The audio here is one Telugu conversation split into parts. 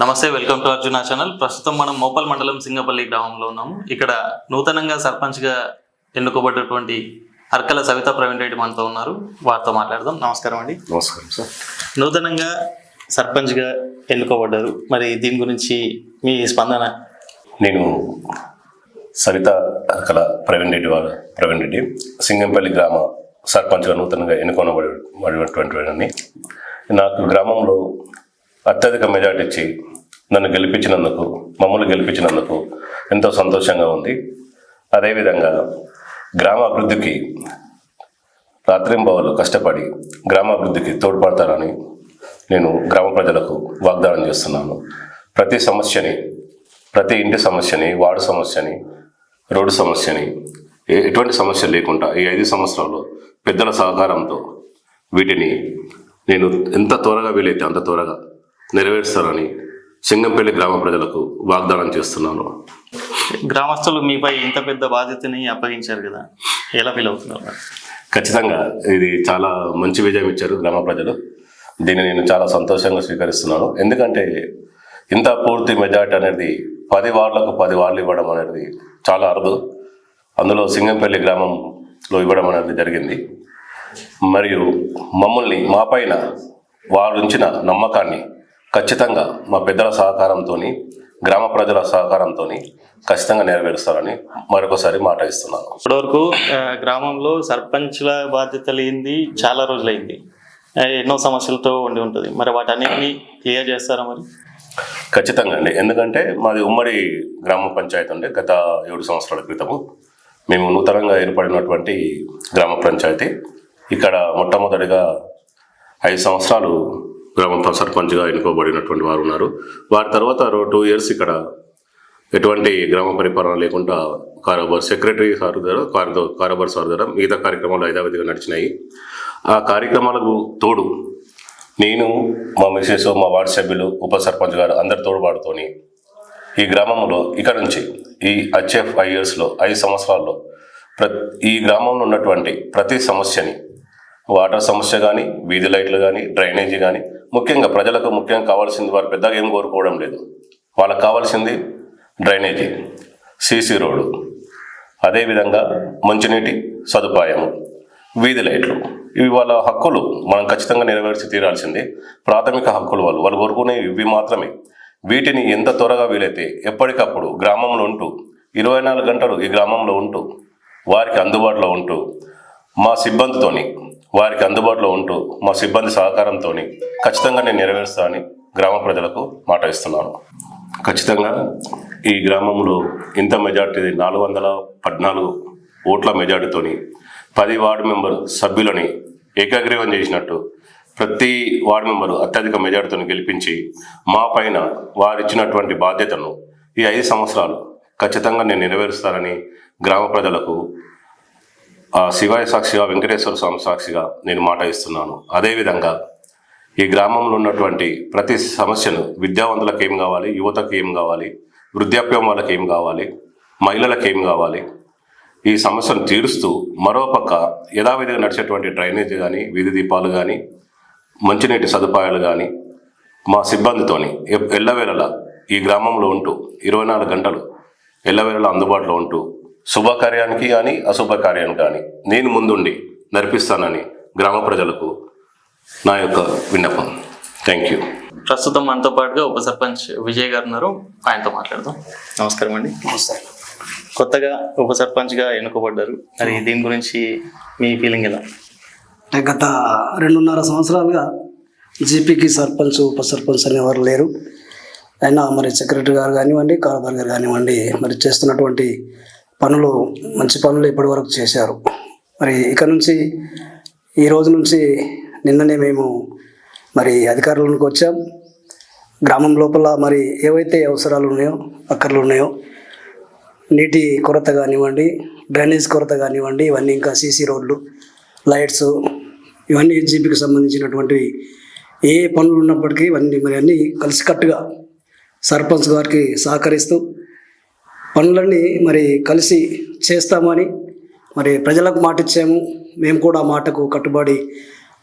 నమస్తే వెల్కమ్ టు అర్జున ఛానల్. ప్రస్తుతం మనం మోపల్ మండలం సింగపల్లి గ్రామంలో ఉన్నాము. ఇక్కడ నూతనంగా సర్పంచ్గా ఎన్నుకోబడ్డటువంటి అర్కల సవితా ప్రవీణ్ రెడ్డి మనతో ఉన్నారు. వారితో మాట్లాడదాం. నమస్కారం అండి. నమస్కారం సార్. నూతనంగా సర్పంచ్గా ఎన్నుకోబడ్డారు. మరి దీని గురించి మీ స్పందన? నేను సవిత అరకల ప్రవీణ్ రెడ్డి వారు ప్రవీణ్ రెడ్డి. సింగంపల్లి గ్రామ సర్పంచ్గా నూతనంగా ఎన్నుకోనబడినటువంటి వాడిని. నాకు గ్రామంలో అత్యధిక మెజార్టీ ఇచ్చి నన్ను గెలిపించినందుకు మమ్మల్ని గెలిపించినందుకు ఎంతో సంతోషంగా ఉంది. అదేవిధంగా గ్రామ అభివృద్ధికి రాత్రింబవలు కష్టపడి గ్రామాభివృద్ధికి తోడ్పడతారని నేను గ్రామ ప్రజలకు వాగ్దానం చేస్తున్నాను. ప్రతి సమస్యని ప్రతి ఇంటి సమస్యని వార్డు సమస్యని రోడ్డు సమస్యని ఏ- ఎటువంటి సమస్య లేకుండా ఈ ఐదు సంవత్సరాలు పెద్దల సహకారంతో వీటిని నేను ఎంత త్వరగా వీలైతే అంత త్వరగా నెరవేరుస్తానని సింగంపల్లి గ్రామ ప్రజలకు వాగ్దానం చేస్తున్నాను. గ్రామస్తులు మీపై ఇంత పెద్ద బాధ్యతని అప్పగించారు కదా ఎలా ఫీల్ అవుతున్నారు? ఖచ్చితంగా ఇది చాలా మంచి విజయం ఇచ్చారు గ్రామ ప్రజలు. దీన్ని నేను చాలా సంతోషంగా స్వీకరిస్తున్నాను. ఎందుకంటే ఇంత పూర్తి మెజార్టీ అనేది పది వార్డులకు పది వార్డులు ఇవ్వడం అనేది చాలా అరుదు. అందులో సింగంపల్లి గ్రామంలో ఇవ్వడం అనేది జరిగింది. మరియు మమ్మల్ని మా పైన వారు ఉంచిన నమ్మకాన్ని ఖచ్చితంగా మా పెద్దల సహకారంతో గ్రామ ప్రజల సహకారంతో ఖచ్చితంగా నెరవేరుస్తారని మరొకసారి మాట ఇస్తున్నాను. ఇప్పటివరకు గ్రామంలో సర్పంచ్ల బాధ్యత లేనిది చాలా రోజులైంది. ఎన్నో సమస్యలతో ఉండి ఉంటుంది. మరి వాటన్నిటిని క్లియర్ చేస్తారా మరి? ఖచ్చితంగా అండి. ఎందుకంటే మాది ఉమ్మడి గ్రామ పంచాయతీ ఉండే గత ఏడు సంవత్సరాల క్రితము మేము నూతనంగా ఏర్పడినటువంటి గ్రామ పంచాయతీ. ఇక్కడ మొట్టమొదటిగా ఐదు సంవత్సరాలు గ్రామ సర్పంచ్గా ఎన్నుకోబడినటువంటి వారు ఉన్నారు. వారి తర్వాత టూ ఇయర్స్ ఇక్కడ ఎటువంటి గ్రామ పరిపాలన లేకుండా కారోబార్ సెక్రటరీ సార్ ద్వారా కారోబార్ సార్ ద్వారా మిగతా కార్యక్రమాలు యథావిధిగా నడిచినాయి. ఆ కార్యక్రమాలకు తోడు నేను మా మిసెస్ మా వార్డు సభ్యులు ఉప సర్పంచ్ గారు అందరి తోడుబాటుతోని ఈ గ్రామంలో ఇక్కడ నుంచి ఈ హెచ్ఎఫ్ ఐ ఇయర్స్లో ఐదు సంవత్సరాల్లో ప్ర ఈ గ్రామంలో ఉన్నటువంటి ప్రతి సమస్యని వాటర్ సమస్య కానీ వీధి లైట్లు కానీ డ్రైనేజీ కానీ ముఖ్యంగా ప్రజలకు ముఖ్యంగా కావాల్సింది వారు పెద్దగా ఏం కోరుకోవడం లేదు. వాళ్ళకి కావాల్సింది డ్రైనేజీ సీసీ రోడ్డు అదేవిధంగా మంచినీటి సదుపాయము వీధి లైట్లు. ఇవి వాళ్ళ హక్కులు. మనం ఖచ్చితంగా నెరవేర్చి తీరాల్సింది ప్రాథమిక హక్కులు వాళ్ళు. వాళ్ళు కోరుకునే ఇవి మాత్రమే. వీటిని ఎంత త్వరగా వీలైతే ఎప్పటికప్పుడు గ్రామంలో ఉంటూ ఇరవై నాలుగు గంటలు ఈ గ్రామంలో ఉంటూ వారికి అందుబాటులో ఉంటూ మా సిబ్బందితోని వారికి అందుబాటులో ఉంటూ మా సిబ్బంది సహకారంతో ఖచ్చితంగా నేను నెరవేరుస్తానని గ్రామ ప్రజలకు మాట ఇస్తున్నాను. ఖచ్చితంగా ఈ గ్రామంలో ఇంత మెజార్టీ నాలుగు వందల పద్నాలుగు ఓట్ల మెజార్టీతోని పది వార్డు మెంబర్ సభ్యులని ఏకాగ్రీవం చేసినట్టు ప్రతి వార్డు మెంబరు అత్యధిక మెజార్టీతో గెలిపించి మా పైన వారిచ్చినటువంటి బాధ్యతను ఈ ఐదు సంవత్సరాలు ఖచ్చితంగా నేను నెరవేరుస్తానని గ్రామ ప్రజలకు శివాయ సాక్షిగా వెంకటేశ్వర స్వామి సాక్షిగా నేను మాట ఇస్తున్నాను. అదేవిధంగా ఈ గ్రామంలో ఉన్నటువంటి ప్రతి సమస్యను విద్యావంతులకు ఏం కావాలి యువతకు ఏం కావాలి వృద్ధాప్యం వాళ్ళకి ఏం కావాలి మహిళలకు ఏం కావాలి ఈ సమస్యను తీరుస్తూ మరోపక్క యథావిధిగా నడిచేటువంటి డ్రైనేజ్ కానీ వీధి దీపాలు కానీ మంచినీటి సదుపాయాలు కానీ మా సిబ్బందితోని ఎల్లవేళలా ఈ గ్రామంలో ఉంటూ ఇరవై నాలుగు గంటలు ఎల్లవేళలా అందుబాటులో ఉంటూ శుభకార్యానికి కానీ అశుభకార్యానికి కానీ నేను ముందుండి నడిపిస్తానని గ్రామ ప్రజలకు నా యొక్క విన్నపం. థ్యాంక్ యూ ప్రస్తుతం మనతో పాటుగా ఉప సర్పంచ్ విజయ్ గారు ఉన్నారు. ఆయనతో మాట్లాడదాం. నమస్కారం అండి. కొత్తగా ఉప సర్పంచ్గా ఎన్నుకోబడ్డారు. మరి దీని గురించి మీ ఫీలింగ్ ఎలా? అంటే గత రెండున్నర సంవత్సరాలుగా జీపీకి సర్పంచ్ ఉప సర్పంచ్ అనేవారు లేరు. అయినా మరి సెక్రటరీ గారు కానివ్వండి కారబార్ గారు కానివ్వండి మరి చేస్తున్నటువంటి పనులు మంచి పనులు ఇప్పటి వరకు చేశారు. మరి ఇక నుంచి ఈ రోజు నుంచి నిన్ననే మేము మరి అధికారులకు వచ్చాం. గ్రామం లోపల మరి ఏవైతే అవసరాలు ఉన్నాయో అక్కర్లు ఉన్నాయో నీటి కొరత కానివ్వండి డ్రైనేజ్ కొరత కానివ్వండి ఇవన్నీ ఇంకా సీసీ రోడ్లు లైట్స్ ఇవన్నీ జీపీకి సంబంధించినటువంటి ఏ పనులు ఉన్నప్పటికీ ఇవన్నీ మరి అన్నీ కలిసికట్టుగా సర్పంచ్ గారికి సహకరిస్తూ పనులన్నీ మరి కలిసి చేస్తామని మరి ప్రజలకు మాట ఇచ్చాము మేము కూడా ఆ మాటకు కట్టుబడి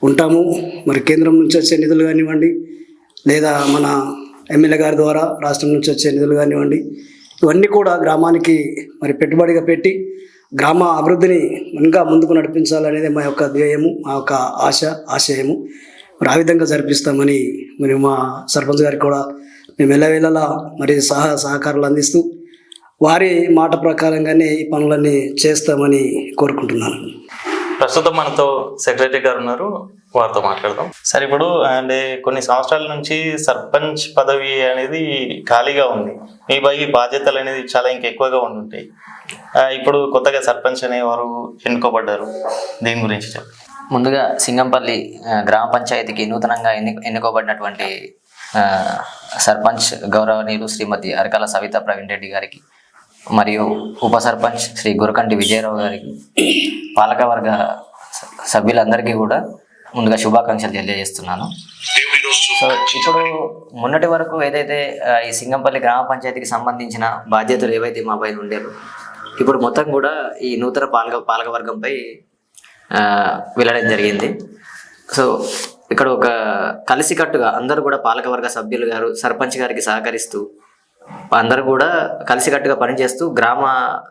ఉంటాము. మరి కేంద్రం నుంచి వచ్చే నిధులు కానివ్వండి లేదా మన ఎమ్మెల్యే గారి ద్వారా రాష్ట్రం నుంచి వచ్చే నిధులు కానివ్వండి ఇవన్నీ కూడా గ్రామానికి మరి పెట్టుబడిగా పెట్టి గ్రామ అభివృద్ధిని ఇంకా ముందుకు నడిపించాలనేది మా యొక్క ధ్యేయము మా యొక్క ఆశ ఆశయము. మరి ఆ విధంగా జరిపిస్తామని మరి మా సర్పంచ్ గారికి కూడా మేము ఎల్లవేళలా మరి సహా సహకారాలు అందిస్తూ వారి మాట ప్రకారంగానే ఈ పనులన్నీ చేస్తామని కోరుకుంటున్నాను. ప్రస్తుతం మనతో సెక్రటరీ గారు ఉన్నారు. వారితో మాట్లాడదాం. సరే ఇప్పుడు అంటే కొన్ని సంవత్సరాల నుంచి సర్పంచ్ పదవి అనేది ఖాళీగా ఉంది. మీ పై బాధ్యతలు అనేది చాలా ఇంకా ఎక్కువగా ఉండుంటాయి. ఆ, ఇప్పుడు కొత్తగా సర్పంచ్ అనేవారు ఎన్నుకోబడ్డారు. దీని గురించి చెప్పండి. ముందుగా సింగంపల్లి గ్రామ పంచాయతీకి నూతనంగా ఎన్ని ఎన్నుకోబడినటువంటి సర్పంచ్ గౌరవనీయులు శ్రీమతి అరకాల సవిత ప్రవీణ్ రెడ్డి గారికి మరియు ఉప సర్పంచ్ శ్రీ గురకంటి విజయరావు గారికి పాలకవర్గ స- సభ్యులందరికీ కూడా ముందుగా శుభాకాంక్షలు తెలియజేస్తున్నాను. సో ఇప్పుడు మొన్నటి వరకు ఏదైతే ఈ సింగంపల్లి గ్రామ పంచాయతీకి సంబంధించిన బాధ్యతలు ఏవైతే మా పైన ఉండేవో ఇప్పుడు మొత్తం కూడా ఈ నూతన పాలక పాలకవర్గంపై వెళ్ళడం జరిగింది. సో ఇక్కడ ఒక కలిసికట్టుగా అందరూ కూడా పాలకవర్గ సభ్యులు గారు సర్పంచ్ గారికి సహకరిస్తూ అందరూ కూడా కలిసికట్టుగా పనిచేస్తూ గ్రామ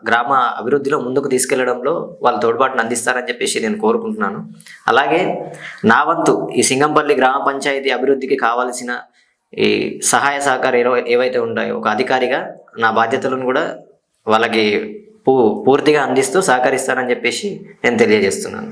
గ్రామ అభివృద్ధిలో ముందుకు తీసుకెళ్ళడంలో వాళ్ళ తోడ్పాటును అందిస్తారని చెప్పేసి నేను కోరుకుంటున్నాను. అలాగే నా వంతు ఈ సింగంపల్లి గ్రామ పంచాయతీ అభివృద్ధికి కావాల్సిన ఈ సహాయ సహకారం ఏవై- ఏవైతే ఉంటాయో ఒక అధికారిగా నా బాధ్యతలను కూడా వాళ్ళకి పూ పూర్తిగా అందిస్తూ సహకరిస్తానని చెప్పేసి నేను తెలియజేస్తున్నాను.